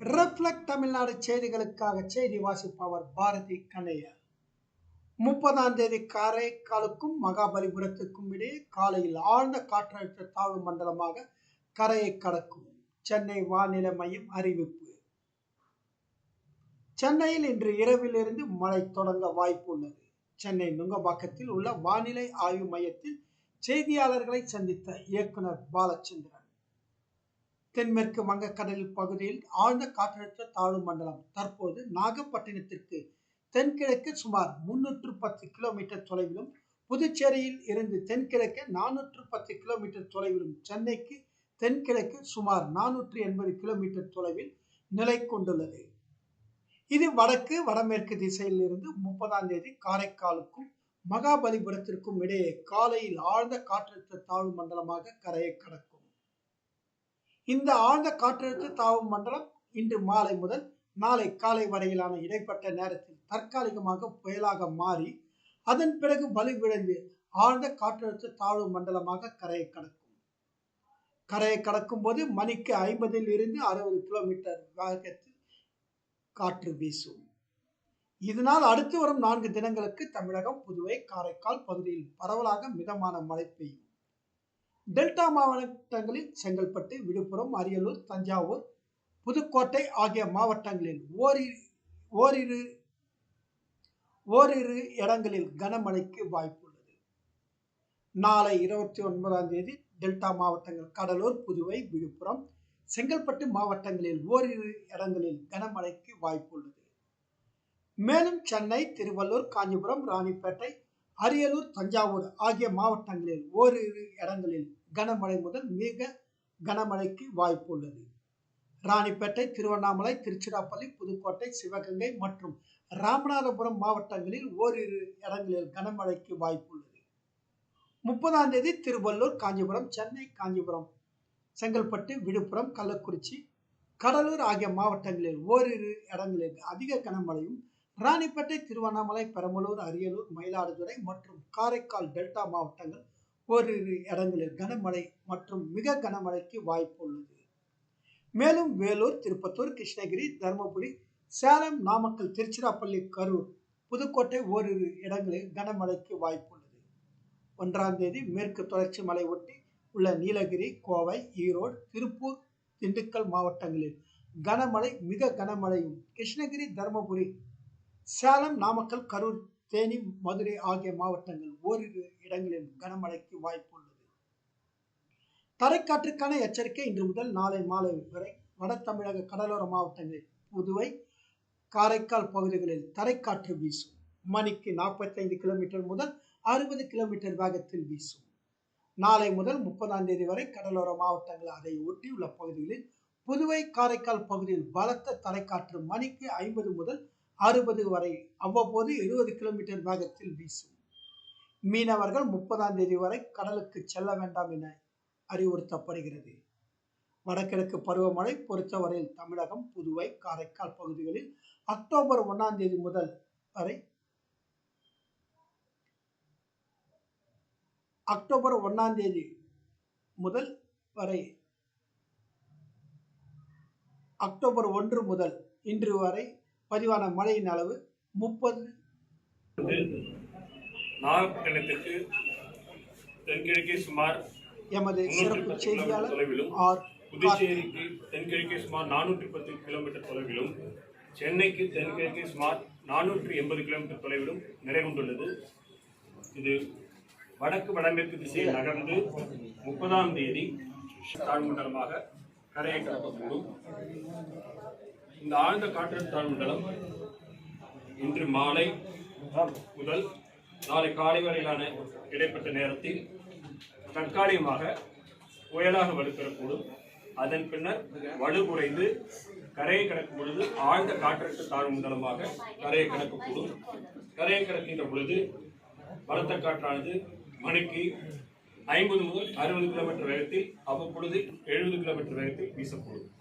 Reflect Tamil Nadu செய்திகளுக்காக செய்தி வாசிப்பவர் பாரதி கண்ணையா முப்பதாம் தேதி காரைக்காலுக்கும் மகாபலிபுரத்துக்கும் இடையே காலையில் ஆழ்ந்த காற்றழுத்த தாழ்வு மண்டலமாக கரையை கடக்கும் சென்னை வானிலை மையம் அறிவிப்பு. சென்னையில் இன்று இரவிலிருந்து மழை தொடங்க வாய்ப்பு உள்ளது. சென்னை நுங்கம்பாக்கத்தில் உள்ள வானிலை ஆய்வு மையத்தில் செய்தியாளர்களை சந்தித்த இயக்குனர் பாலச்சந்திரன். தென்மேற்கு வங்கக்கடல் பகுதியில் ஆழ்ந்த காற்றழுத்த தாழ்வு மண்டலம் தற்போது நாகப்பட்டினத்திற்கு தென்கிழக்கு சுமார் முன்னூற்று பத்து கிலோமீட்டர் தொலைவிலும் புதுச்சேரியில் இருந்து தென்கிழக்கு நானூற்று பத்து கிலோமீட்டர் தொலைவிலும் சென்னைக்கு தென்கிழக்கு சுமார் நானூற்று எண்பது கிலோமீட்டர் தொலைவில் நிலை கொண்டுள்ளது. இது வடக்கு வடமேற்கு திசையில் இருந்து முப்பதாம் தேதி காரைக்காலுக்கும் மகாபலிபுரத்திற்கும் இடையே காலையில் ஆழ்ந்த காற்றழுத்த தாழ்வு மண்டலமாக கரையை கடக்கும். இந்த ஆழ்ந்த காற்றழுத்த தாழ்வு மண்டலம் இன்று மாலை முதல் நாளை காலை வரையிலான இடைப்பட்ட நேரத்தில் தற்காலிகமாக புயலாக மாறி அதன் பிறகு வலுவிழந்து ஆழ்ந்த காற்றழுத்த தாழ்வு மண்டலமாக கரையை கடக்கும். கரையை கடக்கும் போது மணிக்கு ஐம்பதில் இருந்து அறுபது கிலோமீட்டர் வேகத்தில் காற்று வீசும். இதனால் அடுத்து வரும் நான்கு தினங்களுக்கு தமிழகம் புதுவை காரைக்கால் பகுதியில் பரவலாக மிதமான மழை பெய்யும். டெல்டா மாவட்டங்களில் செங்கல்பட்டு விழுப்புரம் அரியலூர் தஞ்சாவூர் புதுக்கோட்டை ஆகிய மாவட்டங்களில் ஓரிரு ஓரிரு ஓரிரு இடங்களில் கனமழைக்கு வாய்ப்புள்ளது. நாளை இருபத்தி ஒன்பதாம் தேதி டெல்டா மாவட்டங்கள் கடலூர் புதுவை விழுப்புரம் செங்கல்பட்டு மாவட்டங்களில் ஓரிரு இடங்களில் கனமழைக்கு வாய்ப்புள்ளது. மேலும் சென்னை திருவள்ளூர் காஞ்சிபுரம் ராணிப்பேட்டை அரியலூர் தஞ்சாவூர் ஆகிய மாவட்டங்களில் ஓரிரு இடங்களில் கனமழை முதல் மிக கனமழைக்கு வாய்ப்பு உள்ளது. ராணிப்பேட்டை திருவண்ணாமலை திருச்சிராப்பள்ளி புதுக்கோட்டை சிவகங்கை மற்றும் ராமநாதபுரம் மாவட்டங்களில் ஓரிரு இடங்களில் கனமழைக்கு வாய்ப்பு உள்ளது. முப்பதாம் தேதி திருவள்ளூர் காஞ்சிபுரம் சென்னை காஞ்சிபுரம் செங்கல்பட்டு விழுப்புரம் கள்ளக்குறிச்சி கடலூர் ஆகிய மாவட்டங்களில் ஓரிரு இடங்களில் அதிக கனமழையும் ராணிப்பேட்டை திருவண்ணாமலை பெரம்பலூர் அரியலூர் மயிலாடுதுறை மற்றும் காரைக்கால் டெல்டா மாவட்டங்கள் ஓரிரு இடங்களில் கனமழை மற்றும் மிக கனமழைக்கு வாய்ப்பு உள்ளது. மேலும் வேலூர் திருப்பத்தூர் கிருஷ்ணகிரி தருமபுரி சேலம் நாமக்கல் திருச்சிராப்பள்ளி கரூர் புதுக்கோட்டை ஓரிரு இடங்களில் கனமழைக்கு வாய்ப்பு உள்ளது. ஒன்றாம் தேதி மேற்கு தொடர்ச்சி மலை ஒட்டி உள்ள நீலகிரி கோவை ஈரோடு திருப்பூர் திண்டுக்கல் மாவட்டங்களில் கனமழை மிக கனமழையும் கிருஷ்ணகிரி தருமபுரி சேலம் நாமக்கல் கரூர் தேனி மதுரை ஆகிய மாவட்டங்கள் ஓரிரு இடங்களில் கனமழைக்கு வாய்ப்பு உள்ளது. தரைக்காற்றுக்கான எச்சரிக்கை இன்று முதல் நாளை மாலை வரை வட தமிழக கடலோர மாவட்டங்களில் புதுவை காரைக்கால் பகுதிகளில் தரைக்காற்று வீசும். மணிக்கு நாற்பத்தைந்து கிலோமீட்டர் முதல் அறுபது கிலோமீட்டர் வேகத்தில் வீசும். நாளை முதல் முப்பதாம் தேதி வரை கடலோர மாவட்டங்கள் அதை ஒட்டியுள்ள பகுதிகளில் புதுவை காரைக்கால் பகுதியில் பலத்த தரைக்காற்று மணிக்கு ஐம்பது முதல் அறுபது வரை அவ்வப்போது எழுபது கிலோமீட்டர் வேகத்தில் வீசும். மீனவர்கள் முப்பதாம் தேதி வரை கடலுக்கு செல்ல வேண்டாம் என அறிவுறுத்தப்படுகிறது. வடகிழக்கு பருவமழை பொறுத்தவரையில் தமிழகம் புதுவை காரைக்கால் பகுதிகளில் அக்டோபர் ஒன்றாம் தேதி முதல் வரை அக்டோபர் ஒன்றாம் தேதி முதல் வரை அக்டோபர் ஒன்று முதல் இன்று வரை பதிவான மழையின் அளவு முப்பது. நாகப்பட்டினத்திற்கு தென்கிழக்கே சுமார் எமது சிறப்பு செய்தியாளர் தொலைவிலும் ஆர். புதுச்சேரிக்கு தென்கிழக்கே சுமார் நானூற்றி பத்து கிலோமீட்டர் தொலைவிலும் சென்னைக்கு தென்கிழக்கே சுமார் நானூற்றி எண்பது கிலோமீட்டர் தொலைவிலும் நிலை கொண்டுள்ளது. இது வடக்கு வடமேற்கு திசையில் நகர்ந்து முப்பதாம் தேதி தாழ்மண்டலமாக கரையை கடக்கக்கூடும் இந்த ஆழ்ந்த காற்றழுத்த தாழ்மண்டலம் இன்று மாலை முதல் நாளை காலை வரையிலான இடைப்பட்ட நேரத்தில் தற்காலிகமாக புயலாக வலுப்பெறக்கூடும். அதன் பின்னர் வலு குறைந்து கரையை கடக்கும் பொழுது ஆழ்ந்த காற்றழுத்த தாழ்வு மண்டலமாக கரையை கடக்கக்கூடும். கரையை கடக்கின்ற பொழுது பலத்த காற்றானது மணிக்கு ஐம்பது முதல் அறுபது கிலோமீட்டர் வேகத்தில் அவ்வப்பொழுது எழுபது கிலோமீட்டர் வேகத்தில் வீசக்கூடும்.